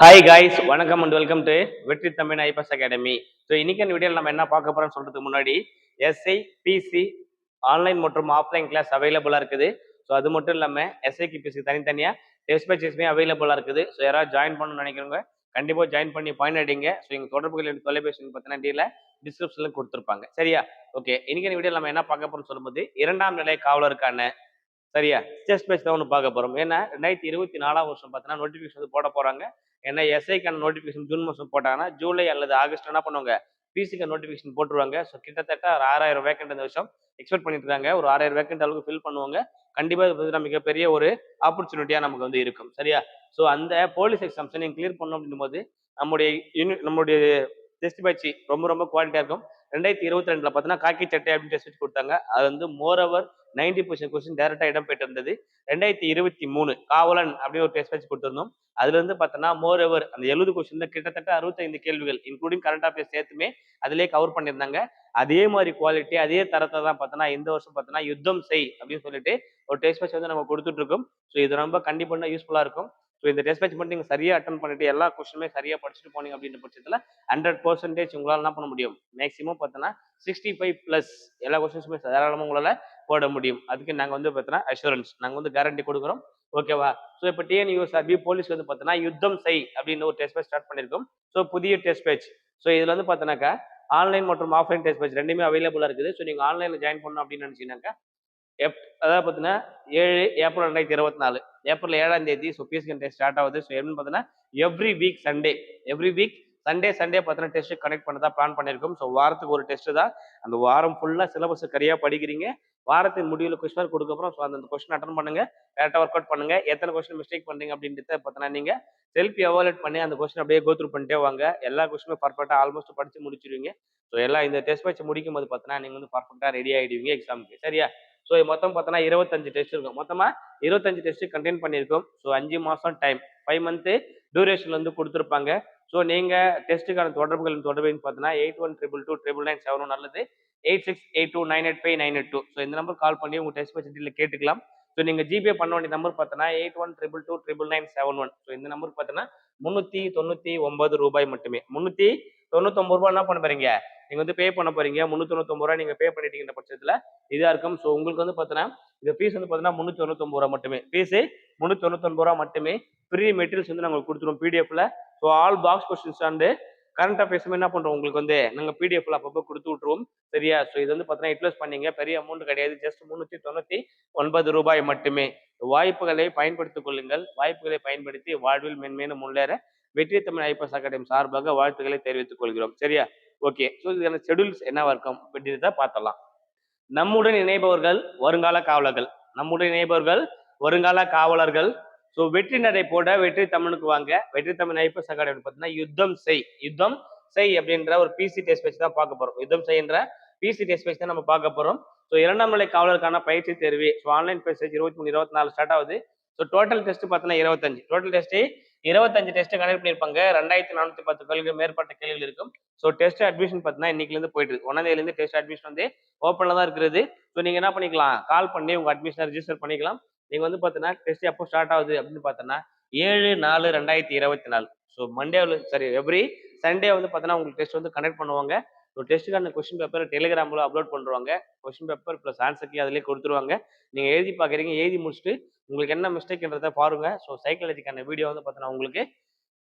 Hi guys வணக்கம் and welcome to Vetri Tamil IPS academy so இன்னைக்கு வீடியோவில் நம்ம என்ன பார்க்க போறோம்னு சொல்றதுக்கு முன்னாடி எஸ்ஐ பிசி ஆன்லைன் மற்றும் ஆஃப்லைன் கிளாஸ் அவைலபிளாக இருக்குது. ஸோ அது மட்டும் இல்லாமல் எஸ்ஐக்கு பிசி தனித்தனியாக டெஸ்ட் பேச்சஸ்மே அவைலபிளாக இருக்குது. ஸோ யாராவது ஜாயின் பண்ணணும்னு நினைக்கிறவங்க கண்டிப்பாக ஜாயின் பண்ணி பாயிண்ட் அடிங்க. ஸோ எங்கள் தொடர்புகள் எனக்கு தொலைபேசி பார்த்தீங்கன்னா டீல டிஸ்கிரிப்ஷனில் கொடுத்துருப்பாங்க. சரியா? ஓகே இன்னைக்கு வீடியோ நம்ம என்ன பார்க்க போறோம்னு சொல்லும்போது இரண்டாம் நிலை காவலருக்கான சரியா? டெஸ்ட் பேஸ் தான் ஒன்று பார்க்க போகிறோம் ஏன்னா ரெண்டாயிரத்தி இருபத்தி நாலாம் வருஷம் பார்த்தீங்கன்னா நோட்டிஃபிகேஷன் வந்து போட போகிறாங்க ஏன்னா எஸ்ஐக்கான நோட்டிஃபிகேஷன் ஜூன் மாதம் போட்டாங்கன்னா ஜூலை அல்லது ஆகஸ்ட் என்ன பண்ணுவாங்க? பிசிக்கு நோட்டிஃபிகேஷன் போட்டுருவாங்க. ஸோ கிட்டத்தட்ட ஒரு ஆறாயிரம் வேக்கண்ட் இந்த வருஷம் எக்ஸ்பெக்ட் பண்ணிட்டு இருக்காங்க. ஒரு ஆறாயிரம் வேக்கண்ட் அளவுக்கு ஃபில் பண்ணுவாங்க. கண்டிப்பாக இது பார்த்தீங்கன்னா மிகப்பெரிய ஒரு ஆப்பர்ச்சுனிட்டியாக நமக்கு வந்து இருக்கும். சரியா? ஸோ அந்த போலீஸ் எக்ஸாம்ஸை நீங்கள் கிளியர் பண்ணணும் அப்படின்னும் போது நம்முடைய யூனி நம்முடைய டெஸ்ட் பயிற்சி ரொம்ப ரொம்ப குவாலிட்டியாக இருக்கும். ரெண்டாயிரத்தி இருபத்தி ரெண்டில் பார்த்தீங்கன்னா காக்கி சட்டை அப்படின்னு டெஸ்ட் கொடுத்தாங்க. அது வந்து more over ninety percent question டேரக்டாக இடம் பெற்றிருந்தது. ரெண்டாயிரத்தி இருபத்தி மூணு காவலன் அப்படின்னு ஒரு டெஸ்ட் வச்சு கொடுத்துருந்தோம். அதுல இருந்து பார்த்தோன்னா மோர் எவர் அந்த எழுபது கொஸ்டின்ல கிட்டத்தட்ட அறுபத்தைந்து கேள்விகள் இன்க்ளூடிங் கரண்ட் அஃபேர்ஸ் சேர்த்துமே அதிலே கவர் பண்ணியிருந்தாங்க. அதே மாதிரி குவாலிட்டி அதே தரத்தை தான் பார்த்தோன்னா இந்த வருஷம் பார்த்தோன்னா யுத்தம் செய் அப்படின்னு சொல்லிட்டு ஒரு டெஸ்ட் பேச்சு வந்து நம்ம கொடுத்துட்டு இருக்கோம் ஸோ இது ரொம்ப கண்டிப்பாக யூஸ்ஃபுல்லாக இருக்கும். ஸோ இந்த டெஸ்ட் பேட்ச் மட்டும் நீங்கள் சரியாக அட்டன் பண்ணிட்டு எல்லா கொஸ்டினுமே சரியாக படிச்சுட்டு போனீங்க அப்படின்ற பட்சத்தில் ஹண்ட்ரட் பர்சன்டேஜ் உங்களால் என்ன பண்ண முடியும்? மேக்ஸிமம் பார்த்தோன்னா சிக்ஸ்டி ஃபைவ் ப்ளஸ் எல்லா கொஸ்டின்ஸுமே தாராளமாக உங்களால் போட முடியும். அதுக்கு நாங்கள் வந்து பார்த்தோன்னா அஷூரன்ஸ் நாங்கள் வந்து கேரண்டி கொடுக்குறோம். ஓகேவா ஸோ இப்போ டிஎன்யூஎஸ்ஆர்பி போலீஸ் வந்து பார்த்தோன்னா யுத்தம் செய் அப்படின்னு ஒரு டெஸ்ட் பேட்ச் ஸ்டார்ட் பண்ணியிருக்கோம். ஸோ புதிய டெஸ்ட் பேச் ஸோ இதில் வந்து பார்த்தோன்னாக்கா ஆன்லைன் மற்றும் ஆஃப்லைன் டெஸ்ட் பேச் ரெண்டுமே அவைலபிளாக இருக்குது. ஸோ நீங்கள் ஆன்லைனில் ஜாயின் பண்ணணும் அப்படின்னு நினச்சிங்கனாக்கா எப் அதாவது பார்த்தீங்கன்னா ஏழு ஏப்ரல் ரெண்டாயிரத்தி இருபத்தி நாலு. ஏப்ரல் ஏழாம் தேதி ஸோ பிஎஸ்கன் டெஸ்ட் ஸ்டார்ட் ஆகுது. ஸோ எப்படின்னு பார்த்தீங்கன்னா every week Sunday every week Sunday Sunday பார்த்தீங்கன்னா டெஸ்ட் கனெக்ட் பண்ணதான் பிளான் பண்ணியிருக்கோம். ஸோ வாரத்துக்கு ஒரு டெஸ்ட் தான். அந்த வாரம் ஃபுல்லாக சிலபஸ் கரியாக படிக்கிறீங்க. வாரத்தின் முடிவில் கொஸ்டின் கொடுக்கப்புறம் ஸோ அந்த கொஸ்டின் அட்டன் பண்ணுங்க. கரெக்டாக ஒர்க் அவுட் பண்ணுங்க. எத்தனை கொஸ்டின் மிஸ்டேக் பண்ணுறீங்க அப்படின்றத பார்த்தீங்கன்னா நீங்கள் செல்ஃபி எவாலுவேட் பண்ணி அந்த கொஸ்டின் அப்படியே கோத்ரூ பண்ணிட்டே வாங்க. எல்லா கொஸ்டினும் பர்ஃபெக்டாக ஆல்மோஸ்ட் படித்து முடிச்சிருவீங்க. ஸோ எல்லாம் இந்த டெஸ்ட் வச்சு முடிக்கும் போது பார்த்தீங்கன்னா நீங்கள் வந்து பர்ஃபெக்டாக ரெடி ஆகிடுவீங்க எக்ஸாமுக்கு சரியா? ஸோ மொத்தம் பார்த்தோன்னா இருபத்தஞ்சு டெஸ்ட் இருக்கும். மொத்தமாக இருபத்தஞ்சு டெஸ்ட் கண்டெயின் பண்ணியிருக்கோம். ஸோ அஞ்சு மாதம் டைம் ஃபைவ் மந்த்து டியூரேஷன் வந்து கொடுத்துருப்பாங்க. ஸோ நீங்கள் டெஸ்ட்டுக்கான தொடர்புகள் தொடர்புன்னு பார்த்தீங்கன்னா eight one triple two triple nine seven one eight six eight two nine eight five nine eight two so இந்த நம்பர் கால் பண்ணி உங்கள் டெஸ்ட் ஃபெசிலிட்டியில் கேட்டுக்கலாம். ஸோ நீங்கள் ஜிபே பண்ண வேண்டிய நம்பர் பார்த்தோன்னா eight one triple two triple nine seven one so இந்த number பார்த்தோன்னா முந்நூற்றி தொண்ணூற்றி ஒன்பது ரூபாய் மட்டுமே. முந்நூற்றி தொண்ணூத்தொம்பது ரூபா என்ன பண்ண போறீங்க? நீங்கள் வந்து பே பண்ண போறீங்க. முந்நூற்றி தொண்ணூத்தொம்பது ரூபா நீங்கள் பே பண்ணிட்டீங்கிற பட்சத்தில். இதாக இருக்கும். ஸோ உங்களுக்கு வந்து பார்த்தோன்னா இந்த ஃபீஸ் வந்து பார்த்தீங்கன்னா முந்நூற்றி தொண்ணூத்தொம்பது ரூபா மட்டுமே. ஃபீஸு முந்நூற்றி தொண்ணூத்தொம்பது ரூபா மட்டுமே. ஃப்ரீ மெட்டீரியல்ஸ் வந்து நாங்கள் கொடுத்துருவோம் பிடிஎஃப்ல so all box questions and current அஃபேர்ஸுமே என்ன பண்ணுறோம் உங்களுக்கு வந்து நாங்கள் பிடிஎஃப்ல அப்பப்போ கொடுத்து விட்ருவோம் சரியா? ஸோ இது வந்து பார்த்தீங்கன்னா இன்வெஸ்ட் பண்ணீங்க. பெரிய அமௌண்ட் கிடையாது. ஜஸ்ட் முந்நூற்றி தொண்ணூற்றி ஒன்பது ரூபாய் மட்டுமே. வாய்ப்புகளை பயன்படுத்திக் கொள்ளுங்கள். வாய்ப்புகளை பயன்படுத்தி வாழ்வில் மென்மேலும் முன்னேற வெற்றி தமிழ் ஐபிஎஸ் அகாடமி சார்பாக வாழ்த்துக்களை தெரிவித்துக் கொள்கிறோம். சரியா? ஓகே ஸோ இதுக்கான ஷெடியூல்ஸ் என்னவா இருக்கும் அப்படின்றத பார்த்தலாம் நம்முடன் இணைபவர்கள் வருங்கால காவலர்கள். நம்முடன் இணைபவர்கள் வருங்கால காவலர்கள். ஸோ வெற்றி நடை போட வெற்றி தமிழுக்கு வாங்க. வெற்றி தமிழ் ஐபிஎஸ் அகாடமி பார்த்தீங்கன்னா யுத்தம் செய். யுத்தம் செய் அப்படின்ற ஒரு பிசி டெஸ்ட் வச்சு தான் பார்க்க போறோம். யுத்தம் செய்கின்ற பிசி டெஸ்ட் வச்சு தான் நம்ம பார்க்க போறோம். ஸோ இரண்டாம் நிலை காவலருக்கான பயிற்சி தேர்வு. ஸோ ஆன்லைன் பேசேஜ் இருபத்தி மூணு இருபத்தி நாலு ஸ்டார்ட் ஆகுது. ஸோ டோட்டல் டெஸ்ட் பார்த்தீங்கன்னா இருபத்தஞ்சு. டோட்டல் டெஸ்ட் இருபத்தஞ்சு டெஸ்ட் கனெக்ட் பண்ணியிருப்பாங்க. ரெண்டாயிரத்தி நானூற்றி பத்து கேள்விகள் மேற்பட்ட கேள்விகள் இருக்கும். ஸோ டெஸ்ட் அட்மிஷன் பார்த்தீங்கன்னா இன்னைக்குலேருந்து போயிட்டு இருக்கு. ஒன்றாந்தேதியிலேருந்து டெஸ்ட் அட்மிஷன் வந்து ஓப்பனில் தான் இருக்கிறது. ஸோ நீங்கள் என்ன பண்ணிக்கலாம்? கால் பண்ணி உங்கள் அட்மிஷனை ரிஜிஸ்டர் பண்ணிக்கலாம். நீங்கள் வந்து பார்த்தீங்கன்னா டெஸ்ட் எப்போ ஸ்டார்ட் ஆகுது அப்படின்னு பார்த்தோன்னா ஏழு நாலு ரெண்டாயிரத்தி இருபத்தி நாலு. ஸோ மண்டேவில் சரி எவ்ரி சண்டே வந்து பார்த்தீங்கன்னா உங்களுக்கு டெஸ்ட் வந்து கண்டக்ட் பண்ணுவாங்க. ஸோ டெஸ்ட்டுக்கான கொஸ்டின் பேப்பர் டெலிகிராமில் அப்லோட் பண்ணுவாங்க question paper plus answer key அதிலே கொடுத்துருவாங்க. நீங்கள் எழுதி பார்க்குறீங்க எழுதி முடிச்சுட்டு உங்களுக்கு என்ன மிஸ்டேக்ன்றதை பாருங்கள் ஸோ சைக்காலஜிக்கான வீடியோ வந்து பார்த்தீங்கன்னா உங்களுக்கு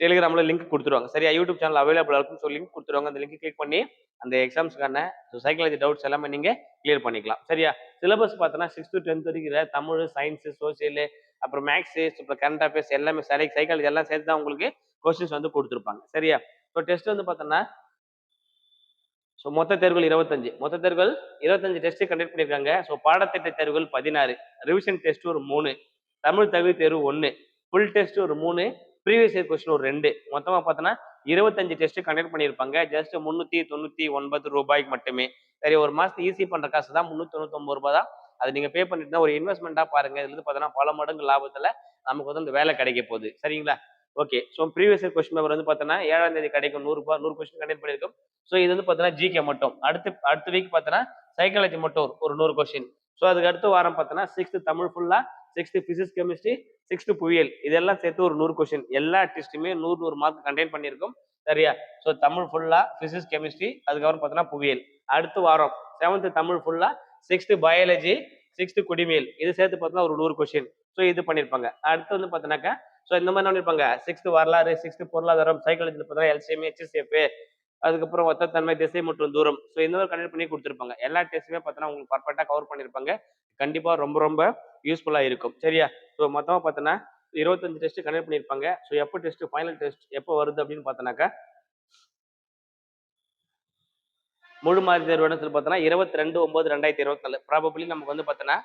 டெலிகிராமில் லிங்க் கொடுத்துருவாங்க. சரியா? யூடியூப் சேனல் அவைலபிள் இருக்கும் ஸோ லிங்க் கொடுத்துருவாங்க. அந்த லிங்க் கிளிக் பண்ணி அந்த எக்ஸாம்ஸ்க்கான ஸோ சைக்காலஜி டவுட்ஸ் எல்லாமே நீங்கள் கிளியர் பண்ணிக்கலாம். சரியா? சிலபஸ் பார்த்தோன்னா சிக்ஸ்த்து டென்த் வரைக்கிற தமிழ் சயின்ஸு சோசியலு அப்புறம் மேக்ஸு அப்புறம் கரண்ட் அஃபேர்ஸ் எல்லாமே சரி சைக்காலஜி எல்லாம் சேர்த்து தான் உங்களுக்கு கொஸ்டின்ஸ் வந்து கொடுத்துருப்பாங்க. சரியா? ஸோ டெஸ்ட் வந்து பார்த்தோன்னா ஸோ மொத்த தேர்வுகள் இருபத்தஞ்சு. மொத்த தேர்வுகள் இருபத்தஞ்சு டெஸ்ட் கண்டக்ட் பண்ணியிருக்காங்க. ஸோ பாடத்திட்ட தேர்வுகள் பதினாறு. ரிவிஷன் டெஸ்ட் ஒரு மூணு. தமிழ் தகுதி தேர்வு ஒன்று ஃபுல் டெஸ்ட் ஒரு மூணு. ப்ரீவியஸ் இயர் கொஸ்டின் ஒரு ரெண்டு. மொத்தமாக பார்த்தோன்னா இருபத்தஞ்சு டெஸ்ட் கண்டக்ட் பண்ணியிருப்பாங்க. ஜஸ்ட் முந்நூற்றி தொண்ணூற்றி ஒன்பது ரூபாய்க்கு மட்டுமே. சரி ஒரு மாதத்துக்கு ஈஸி பண்ணுற காசு தான். முந்நூற்றி தொண்ணூத்தொம்பது ரூபாய் தான். அது நீங்கள் பே பண்ணிட்டு ஒரு இன்வெஸ்ட்மெண்ட்டாக பாருங்கள் இதுலேருந்து பார்த்தோன்னா பல மடங்கு லாபத்தில் நமக்கு வந்து அந்த வேலை கிடைக்க போகுது. சரிங்களா? Okay so previous year question paper வந்து பார்த்தோன்னா ஏழாம் தேதி கிடைக்கும். நூறுபா நூறு கொஸ்டின் கண்டக்ட் பண்ணியிருக்கோம். ஸோ இது வந்து பார்த்தோன்னா ஜிகே மட்டும். அடுத்து அடுத்த வீக் பார்த்தோன்னா சைக்காலஜி மட்டும் ஒரு நூறு கொஸ்டின் ஸோ அதுக்கு அடுத்த வாரம் பார்த்தோன்னா சிக்ஸ்த்து தமிழ் ஃபுல்லாக சிக்ஸ்த்து பிசிக்ஸ் கெமிஸ்ட்ரி சிக்ஸ்த்து புவியியல். இதெல்லாம் சேர்த்து ஒரு நூறு கொஸ்டின் எல்லா டெஸ்ட்டுமே நூறு நூறு மார்க் கண்டெயின் பண்ணியிருக்கும். சரியா? ஸோ தமிழ் ஃபுல்லாக பிசிக்ஸ் கெமிஸ்ட்ரி அதுக்கப்புறம் பார்த்தோன்னா புவியியல். அடுத்த வாரம். செவன்த்து தமிழ் ஃபுல்லாக சிக்ஸ்த்து பயாலஜி சிக்ஸ்த்து குடிமியல். இது சேர்த்து பார்த்தோன்னா ஒரு நூறு கொஸ்டின் ஸோ இது பண்ணியிருப்பாங்க. அடுத்து வந்து பார்த்தோன்னாக்கா ஸோ இந்த மாதிரி என்ன பண்ணியிருப்பாங்க. சிக்ஸ்த்து வரலாறு சிக்ஸ்த்து பொருளாதாரம் சைக்காலஜியில் பார்த்தோன்னா எல்சிஎம் ஹெச்எஸ்எஃப் அதுக்கப்புறம் ஒத்தத்தன்மை திசை மற்றும் தூரம். ஸோ இந்த மாதிரி கண்டக்ட் பண்ணி கொடுத்துருப்பாங்க. எல்லா டெஸ்ட்டுமே பார்த்தோன்னா உங்களுக்கு பர்ஃபெக்டாக கவர் பண்ணியிருப்பாங்க கண்டிப்பாக ரொம்ப ரொம்ப யூஸ்ஃபுல்லாக இருக்கும். சரியா? ஸோ மொத்தமாக பார்த்தோன்னா இருபத்தஞ்சு டெஸ்ட் கண்டக்ட் பண்ணியிருப்பாங்க ஸோ எப்போ டெஸ்ட் ஃபைனல் டெஸ்ட் எப்போ வருது அப்படின்னு பார்த்தோன்னாக்கா முழு மாதிரி தேர்வு இடத்துல பார்த்தோன்னா இருபத்தி ரெண்டு ஒன்பது ரெண்டாயிரத்தி இருபத்தி நாலு. ப்ராபபிளி நமக்கு வந்து பார்த்தோன்னா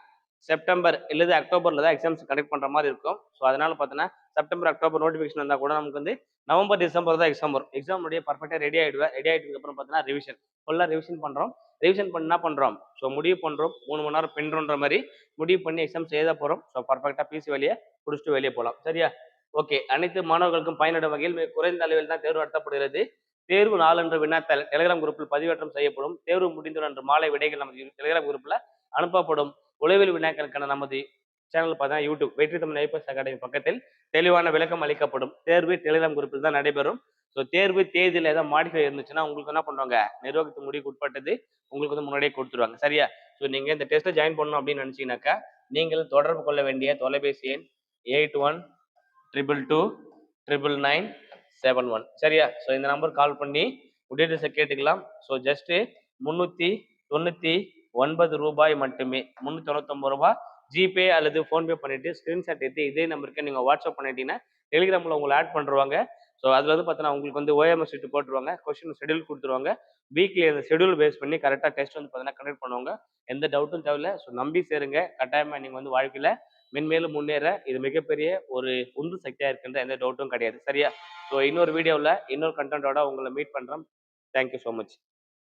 செப்டம்பர் இல்லது அக்டோபரில் தான் எக்ஸாம்ஸ் கண்டக்ட் பண்ணுற மாதிரி இருக்கும். ஸோ அதனால் பார்த்தோன்னா செப்டம்பர் அக்டோபர் நோட்டிஃபிகேஷன் வந்தால் கூட நமக்கு வந்து நவம்பர் டிசம்பர் தான் எக்ஸாம் வரும். எக்ஸாமுடைய பர்ஃபெக்டாக ரெடி ஆகிடுவேன் ரெடி ஆகிட்டதுக்கப்புறம் பார்த்தீங்கன்னா ரிவிஷன் ஃபுல்லாக ரிவிஷன் பண்ணுறோம் ரிவிஷன் பண்ணி என்ன பண்ணுறோம் ஸோ முடிவு பண்ணுறோம் மூணு மணி நேரம் பின்றோன்ற மாதிரி முடிவு பண்ணி எக்ஸாம்ஸ் எழுத போகிறோம் ஸோ பர்ஃபெக்டாக பிசி வெளியே பிடிச்சிட்டு வெளியே போகலாம் சரியா? ஓகே அனைத்து மாணவர்களுக்கும் பயனிடும் வகையில் மிக குறைந்த அளவில் தான் தேர்வு நடத்தப்படுகிறது. தேர்வு நாளன்று வினாத்தாள் டெலிகிராம் குரூப்பில் பதிவேற்றம் செய்யப்படும். தேர்வு முடிந்தவுடன் அன்று மாலை விடைகள் நமது டெலிகிராம் குரூப்பில் அனுப்பப்படும். உளவில் வினாக்களுக்கான நமது சேனல் பார்த்தா யூடியூப். வெற்றி தமிழ் ஐபிஎஸ் அகாடமி பக்கத்தில் தெளிவான விளக்கம் அளிக்கப்படும். தேர்வு டெலிகிராம் குரூப்பில் தான் நடைபெறும். ஸோ தேர்வு தேதியில் ஏதாவது மாடிஃபை இருந்துச்சுன்னா உங்களுக்கு என்ன பண்ணுவாங்க? நிர்வாகத்து முடிவுக்கு உட்பட்டது உங்களுக்கு வந்து முன்னாடியே கொடுத்துருவாங்க. சரியா? ஸோ நீங்கள் இந்த டெஸ்ட்டை ஜாயின் பண்ணணும் அப்படின்னு நினச்சிங்கனாக்கா நீங்கள் தொடர்பு கொள்ள வேண்டிய தொலைபேசி எண் eight one triple two triple nine seven one சரியா? ஸோ இந்த நம்பர் கால் பண்ணி டீட்டெயில்ஸை கேட்டுக்கலாம். ஸோ ஜஸ்ட்டு முந்நூற்றி தொண்ணூற்றி ஒன்பது ரூபாய் மட்டுமே. முந்நூற்றி தொண்ணூத்தொம்பது ரூபாய் ஜிபே அல்லது ஃபோன்பே பண்ணிட்டு ஸ்க்ரீன்ஷாட் எடுத்து இதே நம்பருக்கு நீங்கள் வாட்ஸ்அப் பண்ணிட்டீங்கன்னா டெலிகிராமில் உங்களை ஆட் பண்ணுருவாங்க. ஸோ அதில் வந்து பார்த்தீங்கன்னா உங்களுக்கு வந்து ஓஎம்எஸ் ஷீட் போட்டுருவாங்க. கொஸ்டின் ஷெடியூல் கொடுத்துருவாங்க. வீக்லி அந்த ஷெடியூல் பேஸ் பண்ணி கரெக்டாக டெஸ்ட் வந்து பார்த்தீங்கன்னா கண்டக்ட் பண்ணுவாங்க. எந்த டவுட்டும் தேவையில்ல. ஸோ நம்பி சேருங்க. கட்டாயமாக நீங்கள் வந்து வாழ்க்கையில் மென்மேலும் முன்னேற இது மிகப்பெரிய ஒரு உந்து சக்தியாக இருக்கின்ற எந்த டவுட்டும் கிடையாது. சரியா? ஸோ இன்னொரு வீடியோவில் இன்னொரு கண்டென்ட்டோட உங்களை மீட் பண்ணுறோம் தேங்க்யூ ஸோ மச்